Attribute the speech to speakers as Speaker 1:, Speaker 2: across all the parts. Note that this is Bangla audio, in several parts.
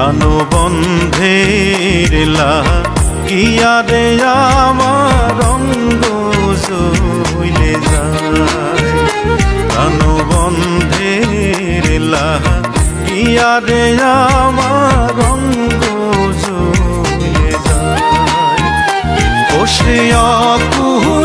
Speaker 1: প্রাণবন্ধের ইয়া রে আমার অঙ্গ জইলে যায়। প্রাণবন্ধের ইয়া রে আমার অঙ্গ জইলে যায়। বসে অকুলে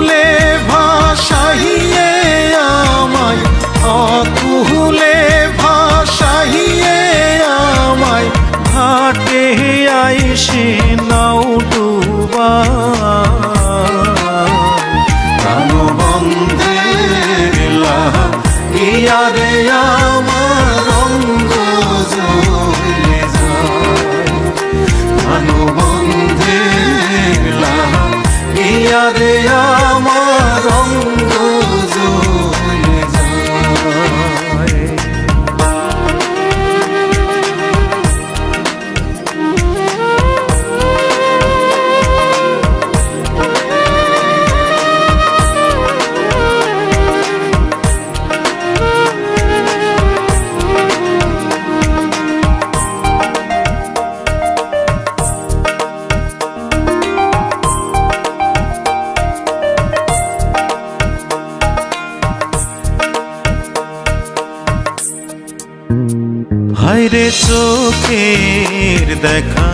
Speaker 1: হায়রে চোখের দেখা,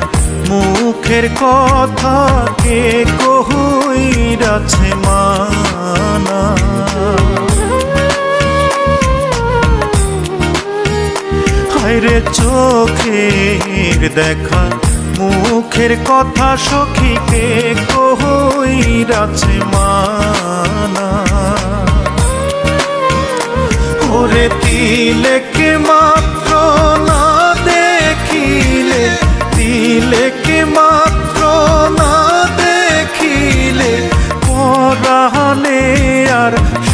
Speaker 1: মুখের কথা কে কহুইরাছে মানা। হায়রে চোখের দেখা, মুখের কথা সখীকে কহুইরাছে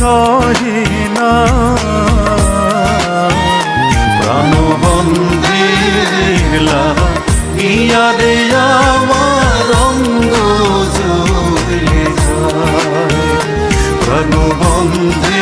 Speaker 1: সহে না প্রাণবন্ধিলা ইয়ারে আমার অঙ্গ জলে যায় প্রাণবন্ধিলা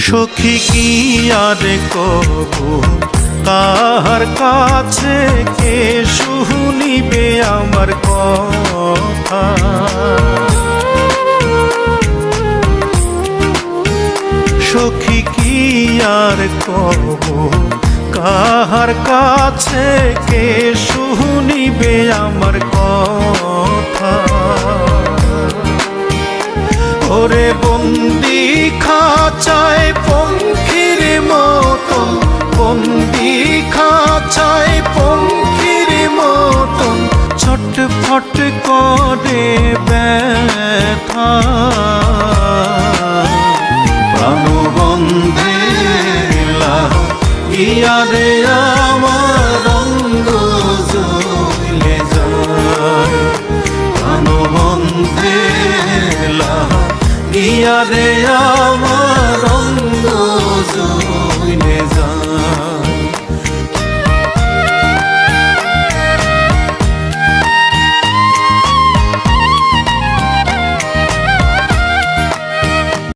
Speaker 1: সখী কি আর কবু? কার কাছে কে শুনিবে আমার কথা? সখী কি আর কবু? কার কাছে কে শুনিবে আমার কথা? ওরে বন্দি ใจผมคิด প্রাণবন্ধেলা ইয়ারে আমার অঙ্গ